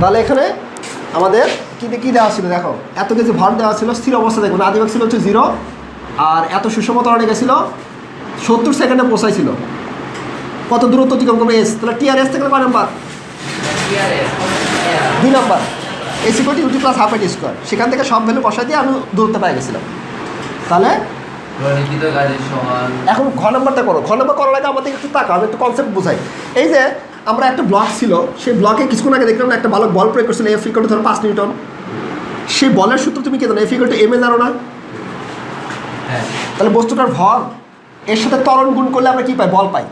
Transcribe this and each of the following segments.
তাহলে এখানে আমাদের কী কী দেওয়া ছিল? দেখো এত কেজি ভর দেওয়া ছিল স্থির অবস্থা দেখুন। আদিবাগ ছিল হচ্ছে জিরো আর এত সুষম তরণে গেছিল সত্তর সেকেন্ডে পৌঁছাইছিল। কত দূরত্ব অতিক্রম করবে? এস তাহলে টি আর এস থেকে কয় নাম্বার? দুই নাম্বার। এ security u t plus half a t square সেখান থেকে সব ভ্যালু বসাই দিয়ে আমি দূরত্ব পাই গেছিলাম। তাহলে এখন ঘ নাম্বারটা করো। ঘ নাম্বার করার আগে আমাদের একটু টাকা আমি একটু কনসেপ্ট বুঝাই। এই যে আমরা একটা ব্লক ছিল সেই ব্লকে কিছুক্ষণ আগে দেখলাম একটা ভালো বল প্রয়োগ করছিল এফ ইকল ধরো পাঁচ নিউটন। সেই বলের সূত্র তুমি কি জানো? F equal to M A জানো না? হ্যাঁ। তাহলে বস্তুটার ভর এর সাথে ত্বরণ গুণ করলে আমরা কি পাই? বল পাই।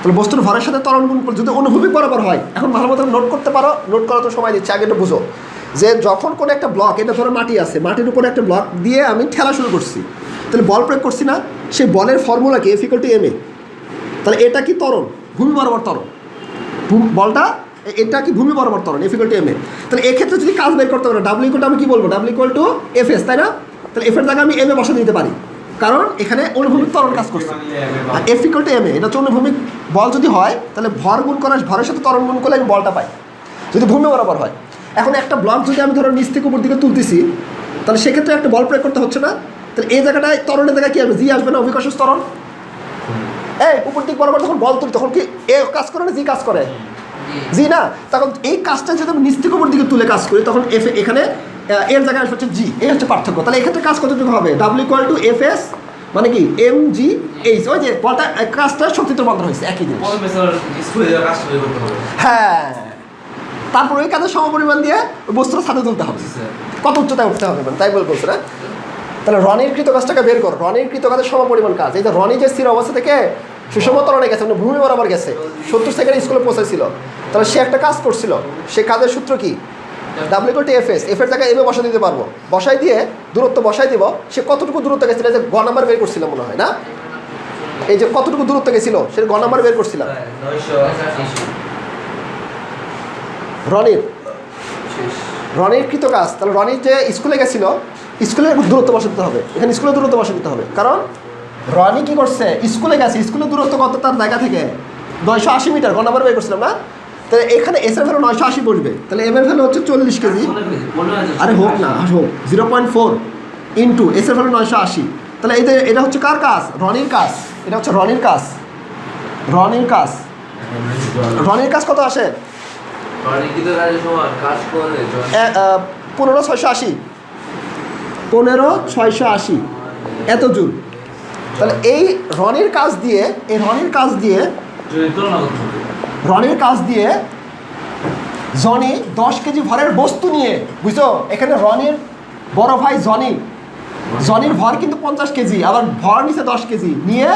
তাহলে বস্তুর ভরের সাথে ত্বরণ গুণ করলে যদি অনুভূমিক বরাবর হয় এখন ভালো মতো নোট করতে পারো নোট করা তো সময় দিচ্ছে আগে একটু বুঝো। যে যখন কোনো একটা ব্লক এটা ধরো মাটি আছে মাটির উপরে একটা ব্লক দিয়ে আমি ঠেলা শুরু করছি। তাহলে বল প্রয়োগ করছি না সেই বলের ফর্মুলা কি? F equal to M A তাহলে এটা কি ত্বরণ? ভূমি বরাবর ত্বরণ। ভূ- বলটা? এটা কি ভূমি বরাবর ত্বরণ F equal to M A তাহলে এক্ষেত্রে যদি কাজ বের করতে পারো ডাব্লিউ ইকল আমি কি বলব? W equal to F S তাই না? তাহলে এফ এর জায়গায় আমি এম এ বসা দিতে পারি। কারণ এখানে অনুভূমিক ত্বরণ কাজ করছে। আর F equal to M A এটা হচ্ছে অনুভূমিক বল যদি হয়, তাহলে ভর গুণ করা ভরের সাথে ত্বরণ গুণ করলে আমি বলটা পাই। যদি ভূমি বরাবর হয়। এখন একটা ব্লক যদি আমি ধরো নিচ থেকে উপর দিকে তুলতেছি, তাহলে সেক্ষেত্রে একটা বল প্রয়োগ করতে হচ্ছে না। তাহলে এই জায়গাটায় ত্বরণের জায়গায় কি হবে জি আসবে না অভিকর্ষ ত্বরণ। এই উপর দিক বরাবর যখন বল তুলি তখন কি এ কাজ করে না জি কাজ করে? জি। না? তখন এই কাজটা যদি আমি নিচ থেকে উপর দিকে তুলে কাজ করি তখন এফ এখানে এর জায়গায় আসবে হচ্ছে জি এই হচ্ছে পার্থক্য। তাহলে এক্ষেত্রে কাজ কতটুকু হবে? W equal to F S মানে কি এম জি এইচ ওই যে বলটা কাজটা শক্তিতে রূপান্তর হয়েছে একই স্যার হবে। হ্যাঁ। তারপর ওই কাজের সমপরিমাণ দিয়ে বস্তুটা ছাদে তুলতে হবে। কত উচ্চতায় উঠতে হবে তাই বল বলছে না? তাহলে রনির কৃত কাজটাকে বের কর। রনির কৃত কাজের সমপরিমাণ কাজ। এই যে রনি যে স্থির অবস্থা থেকে সুষমতরণে গেছে মানে ভূমি বরাবর গেছে, সত্তর সেকেন্ড স্কুলে পৌঁছেছিল তাহলে সে একটা কাজ করছিল। সে কাজের সূত্র কি? W T F S F এর জায়গায় এমে বসাই দিতে পারব। বসাই দিয়ে দূরত্ব বসাই দিব। সে কতটুকু দূরত্ব গেছিল? যে গ নাম্বার বের করছিল মনে হয়, না? এই যে কতটুকু দূরত্ব গেছিল সে গ নাম্বার বের করছিলাম রনির রনির কৃত কাজ তাহলে রনির যে স্কুলে গেছিল স্কুলের দূরত্ব বসে দিতে হবে। এখানে স্কুলে দূরত্ব বসে দিতে হবে। কারণ রনি কি করছে? স্কুলে গেছে। স্কুলের দূরত্ব কত? তার জায়গা থেকে নয়শো আশি মিটার। গণাবার বের করছিলাম না? তাহলে এখানে এস এর ভ্যালু নয়শো আশি বসবে। তাহলে এম এর ভ্যালু হচ্ছে চল্লিশ কেজি। আরে হোক না আর হোক। Zero point four into S এর ভ্যালু নয়শো আশি। তাহলে এই এটা হচ্ছে কার কাজ? রনির কাজ। এটা হচ্ছে রনির কাজ। রনির কাজ। রনির কাজ কত আসে? পনেরো ছয়শো আশি। পনেরো ছয়শো আশি। এত জুল। তাহলে এই রনির কাজ দিয়ে এই রনির কাজ দিয়ে রনির কাজ দিয়ে জনি দশ কেজি ভরের বস্তু নিয়ে বুঝছ? এখানে রনির বড় ভাই জনি। জনির ভর কিন্তু পঞ্চাশ কেজি আবার ভর নিচে দশ কেজি। নিয়ে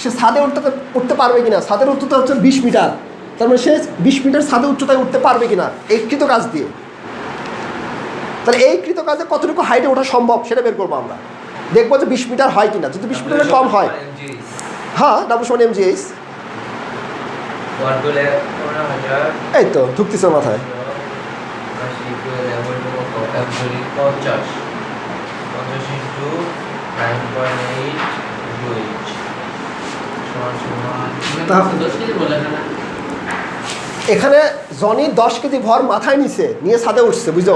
সে ছাদে উঠতে উঠতে পারবে কিনা? ছাদের উচ্চতা হচ্ছে বিশ মিটার। তার মানে সে বিশ মিটার ছাদে উচ্চতায় উঠতে পারবে কিনা? এই কৃত কাজ দিয়ে। তাহলে এই কৃত কাজে কতটুকু হাইটে ওঠা সম্ভব সেটা বের করব আমরা। দেখব যে বিশ মিটার হয় কিনা। যদি বিশ মিটারের কম হয়। হ্যাঁ ডাবল সমান এম জিএস ওয়ান করলে পনেরো হাজার এই তো, ঢুকতেছে মাথায়। এখানে জনি দশ কেজি ভর মাথায় নিছে, নিয়ে ছাদে উঠছে, বুঝছ?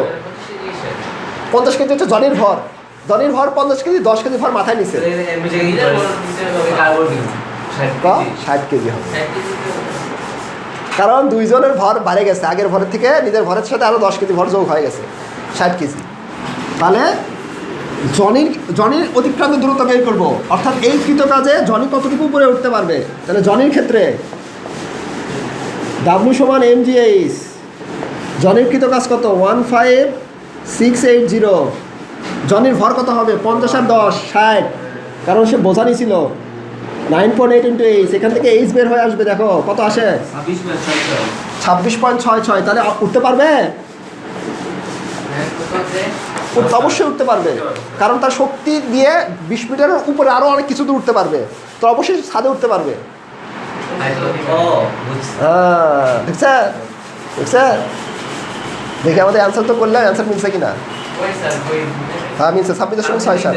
পঞ্চাশ কেজি হচ্ছে জনির ভর। জনির ভর পঞ্চাশ কেজি দশ কেজি ভর মাথায় নিছে ষাট কেজি। হবে। কারণ দুইজনের ভর বাড়ে গেছে। আগের ভরের থেকে নিজের ভরের সাথে আরও দশ কেজি ভর যোগ হয়ে গেছে। ষাট কেজি। তাহলে জনির জনির অতিক্রান্ত দূরত্ব বের করব। অর্থাৎ এই কৃত কাজে জনি কতটুকু উপরে উঠতে পারবে? তাহলে জনির ক্ষেত্রে ডাব্লু সমান এম জি এইচ জনির কৃত কাজ কত? One five six eight zero. জনির ভর কত হবে? পঞ্চাশ আর দশ ষাট। কারণ সে বোঝা ছিল। Nine point eight into H এখান থেকে এইচ বের হয়ে আসবে দেখো। কত আসে? ছাব্বিশ পয়েন্ট ছয় ছয়। তাহলে উঠতে পারবে? অবশ্যই উঠতে পারবে। কারণ তার শক্তি দিয়ে বিশ মিটারের উপরে আরও অনেক কিছু দূর উঠতে পারবে। তো অবশ্যই ছাদে উঠতে পারবে। হ্যাঁ দেখছে? দেখছে? দেখে আমাদের অ্যান্সার তো করলাম অ্যান্সার মিলছে কিনা? না হ্যাঁ মিলছে ছাব্বিশ দশমিক ছয় সাত।